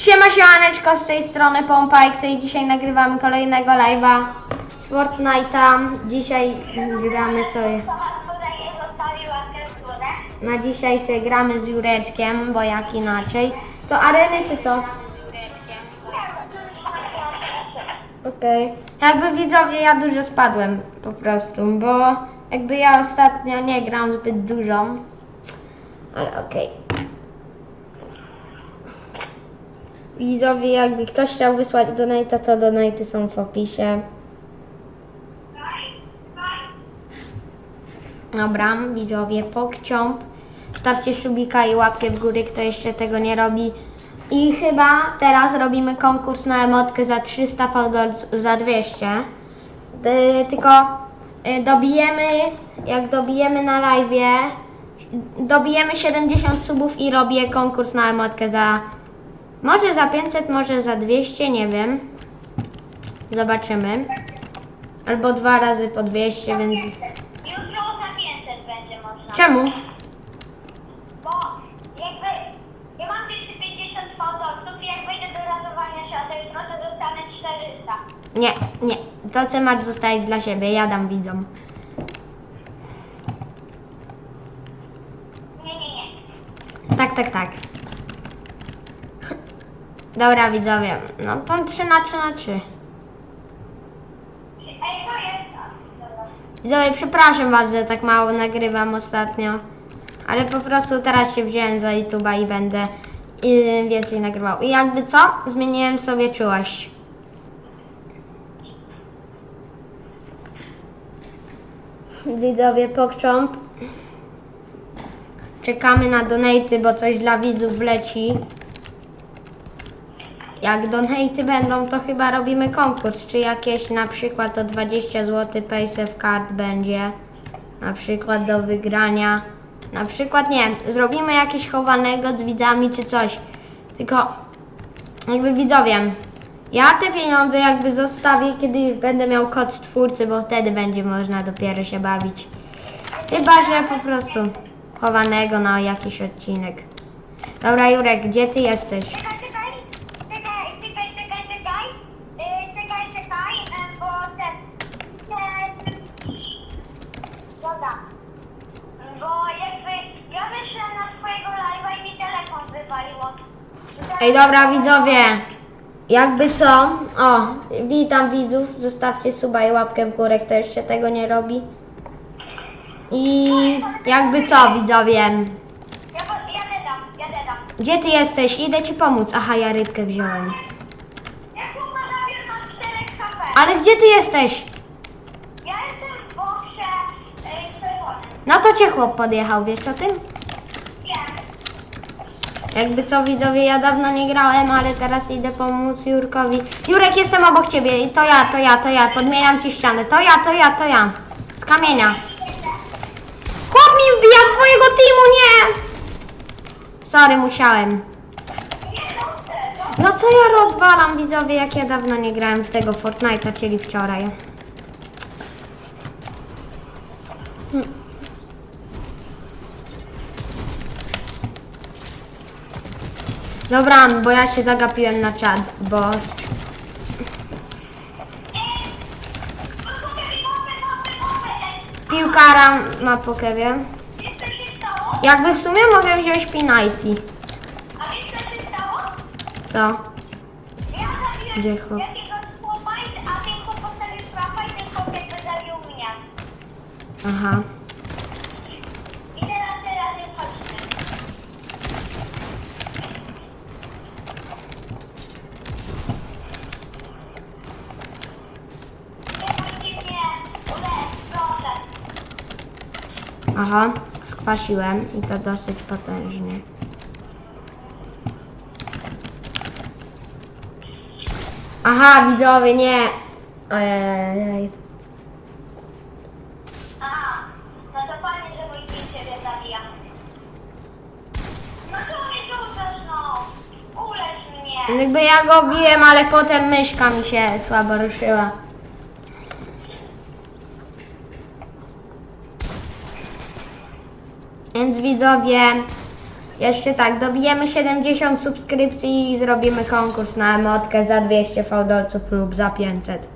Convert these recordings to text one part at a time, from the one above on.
Siema siemaneczko, z tej strony Pompajks i dzisiaj nagrywamy kolejnego live'a z Fortnite'a. Dzisiaj gramy sobie, na dzisiaj sobie gramy z Jureczkiem, bo jak inaczej. To areny czy co? Okej. Jakby widzowie, ja dużo spadłem po prostu, bo jakby ja ostatnio nie gram zbyt dużo. Ale okej. Widzowie, jakby ktoś chciał wysłać donate, to donaty są w opisie. Dobra, widzowie, pokciąg. Stawcie subika i łapkę w górę, kto jeszcze tego nie robi. I chyba teraz robimy konkurs na emotkę za 300 fałdolców, za 200. Y, tylko y, dobijemy, jak dobijemy na live, dobijemy 70 subów i robię konkurs na emotkę za może za 500, może za 200, nie wiem. Zobaczymy. Albo dwa razy po 200, więc... Jutro za 500 będzie można. Czemu? Bo jakby ja mam 250 fotosów i jak wejdę do radowania świata jutro, to dostanę 400. Nie, nie. To co masz zostawić dla siebie, ja dam widzom. Nie, nie, nie. Tak, tak, tak. Dobra, widzowie. No to 3 na 3 na 3. Ej, to jest... Dobra. Widzowie, przepraszam bardzo, że tak mało nagrywam ostatnio. Ale po prostu teraz się wziąłem za YouTube'a i będę y, więcej nagrywał. I jakby co? Zmieniłem sobie czułość. Widzowie, pokcząp. Czekamy na donaty, bo coś dla widzów leci. Jak donaty będą, to chyba robimy konkurs, czy jakieś na przykład o 20 zł Paysafe Card będzie. Na przykład do wygrania. Na przykład nie, zrobimy jakieś chowanego z widzami czy coś. Tylko jakby widzowie, ja te pieniądze jakby zostawię, kiedy już będę miał kod stwórcy, bo wtedy będzie można dopiero się bawić. Chyba, że po prostu chowanego na jakiś odcinek. Dobra Jurek, gdzie ty jesteś? Czekaj, czekaj. Czekaj, czekaj, czekaj, czekaj. Yy, czekaj, czekaj, yy, bo ten... ten... Dobra. Bo jakby ja wyszłem na swojego live'a i mi telefon wywaliło. Ej, dobra widzowie, jakby co, o, witam widzów, zostawcie suba i łapkę w górę, kto jeszcze tego nie robi. I jakby co widzowie, Ja, dedam, ja dedam. gdzie ty jesteś? Idę ci pomóc. Aha, ja rybkę wziąłem. Ja chłopa zabier mam 4 HP. Ale gdzie ty jesteś? Ja jestem w boksie czerwonym. No to cię chłop podjechał, wiesz o tym? Jakby co widzowie, ja dawno nie grałem, ale teraz idę pomóc Jurkowi. Jurek, jestem obok ciebie, to ja, to ja, to ja, podmieniam ci ścianę. To ja, to ja, to ja. Z kamienia. Chłop mi wbija z twojego teamu, nie! Sorry, musiałem. No co ja rozwalam widzowie, jak ja dawno nie grałem w tego Fortnite'a, czyli wczoraj. Hmm. Dobra, bo ja się zagapiłem na czat, bo... Piłkara ma po kewie. Wiesz co się stało? Jakby w sumie mogę wziąć wiesz co Gdzie chłop? jakiegoś Aha, skwasiłem i to dosyć potężnie. Aha, widzowie, nie. Ojej. Aha, no to fajnie, że mój film ciebie zabija. No co mnie rzucasz, no? Ulecz mnie. Jakby ja go biłem, ale potem myszka mi się słabo ruszyła. Więc widzowie, Jeszcze tak, dobijemy 70 subskrypcji i zrobimy konkurs na emotkę za 200 fałdolców lub za 500.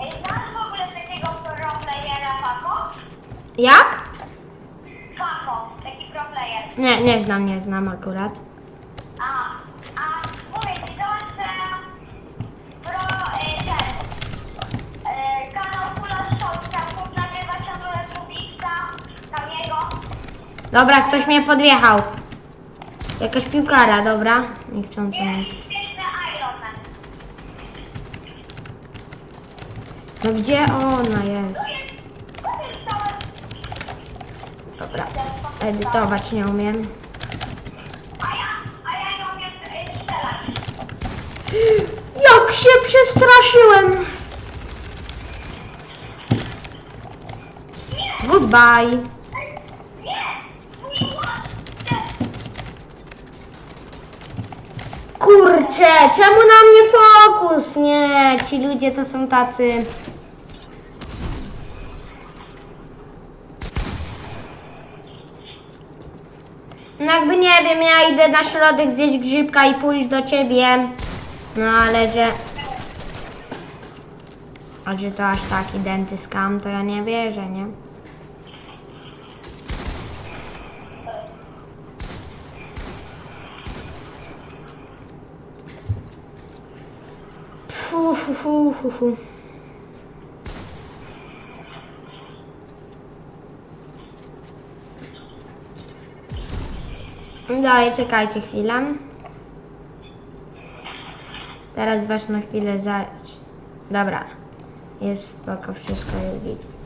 Ej, znasz w ogóle takiego pro-playera Fako? Jak? Fako, taki pro-player. Nie, nie znam, nie znam akurat. A, a mówię ci to, że pro y, ten y, kanał Kula tam chłop nagrywa ciągle Kubiksa, tam jego. Dobra, ktoś mnie podjechał. Jakaś piłkara, dobra? Nie mnie. Jest świetny Iron Man. No gdzie ona jest? Dobra, edytować nie umiem. Jak się przestraszyłem! Goodbye. Kurczę, czemu na mnie fokus? Nie, ci ludzie to są tacy. No jakby nie ja idę na środek zjeść grzybka i pójść do ciebie. No ale że... A że to aż taki denty skam, to ja nie wierzę, nie? Fu, fu, fu, fu, Dalej, czekajcie chwilę. Teraz was na chwilę za... Dobra. Jest spoko, wszystko jest git.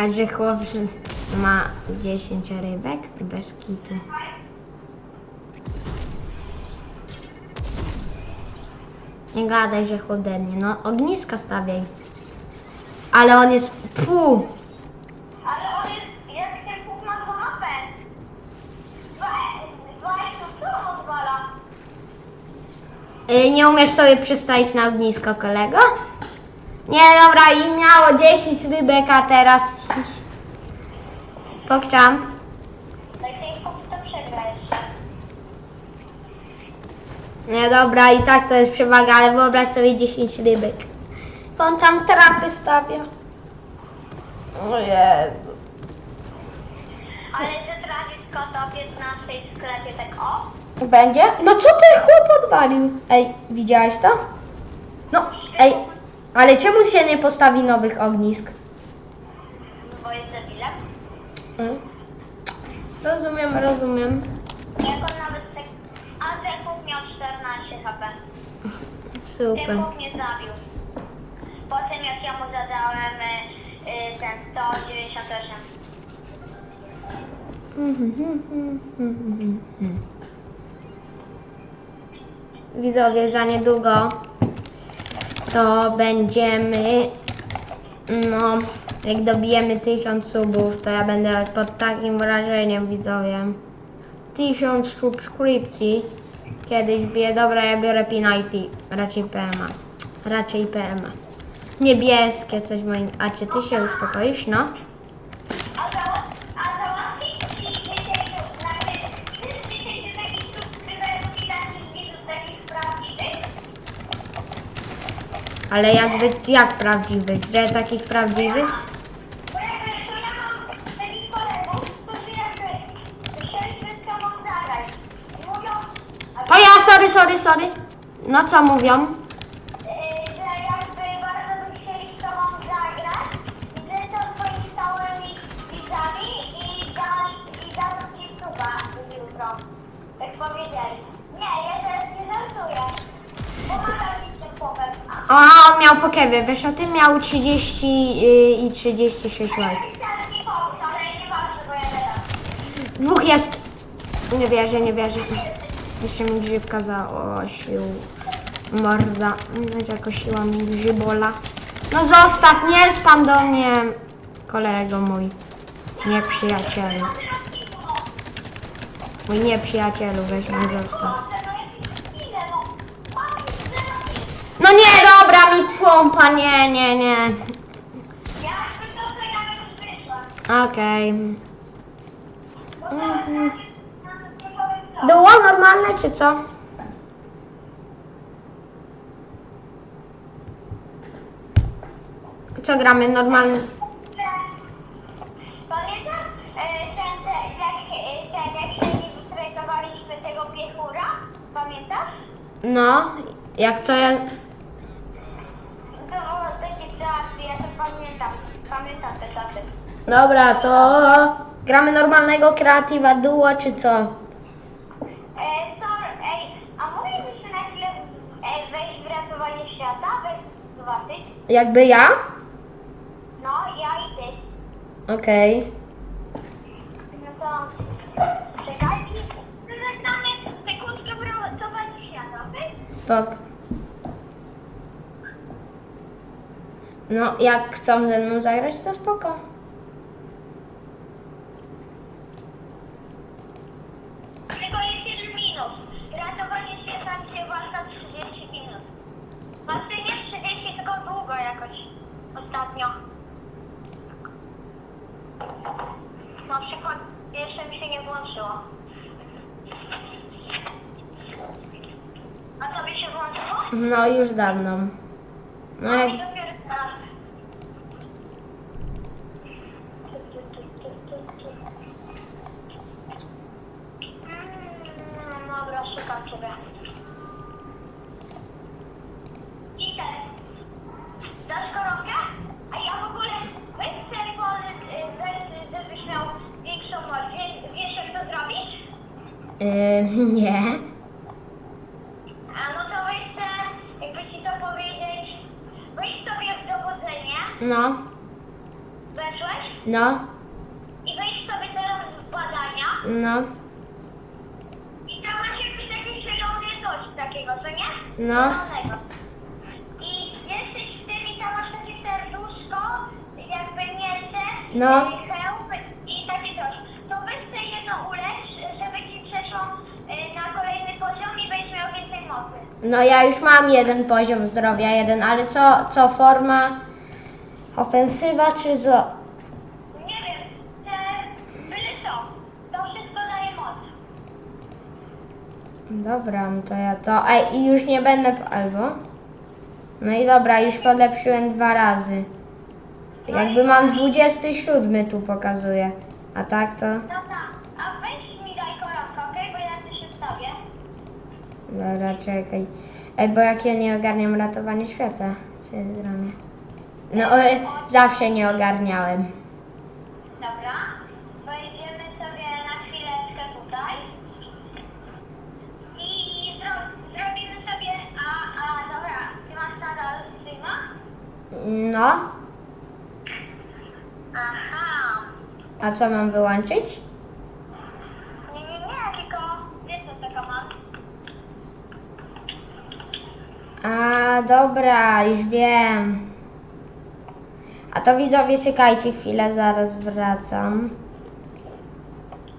A że chłop ma 10 rybek bez kitu. Nie gadaj, że chłodnie. No ogniska stawiaj. Ale on jest... Fu! Ale on jest, jest ten pół ma dwa mapę. Dwa, co on odwala? Y, nie umiesz sobie przestawić na ognisko, kolego? Nie, dobra, i miało 10 rybek, a teraz... Pokczam. No i chłop to przegra jeszcze. Nie, dobra, i tak to jest przewaga, ale wyobraź sobie 10 rybek. On tam trapy stawia. O Jezu. Ale że trafisz kota o 15 w sklepie tak o? Będzie? No co ten chłop odwalił? Ej, widziałaś to? No, ej, ale czemu się nie postawi nowych ognisk? Bo jest debilem. Rozumiem, rozumiem. Jak on nawet tak... A chłop miał 14 HP. Super. Chłop mnie zabił. Potem jak ja mu zadałem y, y, ten 198. Widzowie, za niedługo to będziemy, no, jak dobijemy 1000 subów, to ja będę pod takim wrażeniem, widzowie. 1000 subskrypcji. Kiedyś bije, dobra, ja biorę Pinity, raczej PMA. Raczej PMA. Niebieskie coś moim. A czy ty się uspokoisz, no? Ale jakby, jak prawdziwych? Gdzie takich prawdziwych? To ja sorry, sorry, sorry. No co mówią? Że że. Tak powiedzieli. Nie, ja teraz nie żartuję. A, on miał po kewie, wiesz o tym? Miał 30 y, i 36 lat. Dwóch jest. Nie wierzę, nie wierzę. Jeszcze mi grzybka zaosił. Morda. Będzie jakosiła mi grzybola. No zostaw, nie spam do mnie. Kolego mój. Nieprzyjacielu. Mój nieprzyjacielu, weź mnie zostaw. No nie, dobra, mi pompa, nie, nie, nie. Ja tylko czekam, już wyszła. Okej. Było normalne, czy co? Co gramy normalnie? Pamiętasz tego piechura? Pamiętasz? No, jak co ja... pamiętam. Pamiętam te czasy. Dobra, to gramy normalnego kreatywa duo, czy co? E, sorry, ej, a na chwilę e, wejść w ratowanie świata? Wejść zobaczyć? Jakby ja? No, ja i ty. Okej. No to czekaj zaczynamy sekundkę w ratowanie świata, okej? Spok. No, jak chcą ze mną zagrać, to spoko. Tylko jest jeden minus. Ratowanie świata się walka 30 minut. Znaczy nie 30, tylko długo jakoś ostatnio. Na przykład jeszcze mi się nie włączyło. A tobie się włączyło? No, już dawno. No, jak... mi dopiero teraz. Mm, Dobra, szukam ciebie. I ten. Dasz koronkę? A ja w ogóle weź czerwony, y, weź, żebyś miał większą moc. Wiesz, wiesz jak to zrobić? Yy, nie. A no to weź te, jakby ci to powiedzieć, weź sobie w dowodzenie, No, weszłeś no, i wejdź sobie teraz w badania no, i tam masz jakiś taki zielony coś takiego, co nie? No. Zielonego. I jesteś w tym i tam masz takie serduszko, jakby mięse, No. y, hełm i takie coś. To weź sobie jedno ulecz, żeby ci przeszło y, na kolejny poziom i będziesz miał więcej mocy. No ja już mam jeden poziom zdrowia, jeden, ale co, co forma? Ofensywa czy co? Nie wiem, te byle co. To wszystko daje moc. Dobra, no to ja to. Ej, i już nie będę. Albo? No i dobra, już polepszyłem dwa razy. Jakby mam 27 tu pokazuje. A tak to. Dobra, a weź mi daj koronkę, okej? Bo ja coś ustawię. Dobra, czekaj. Ej, bo jak ja nie ogarniam ratowania świata, co ja zrobię? No, e, zawsze nie ogarniałem. Dobra. Wejdziemy sobie na chwileczkę tutaj. I zro, zrobimy sobie... A, a, dobra. Ty masz nadal streama? No, Aha. a co mam wyłączyć? Nie, nie, nie, tylko... Wiesz co tego mam? Dobra, już wiem. A to widzowie, czekajcie chwilę, zaraz wracam.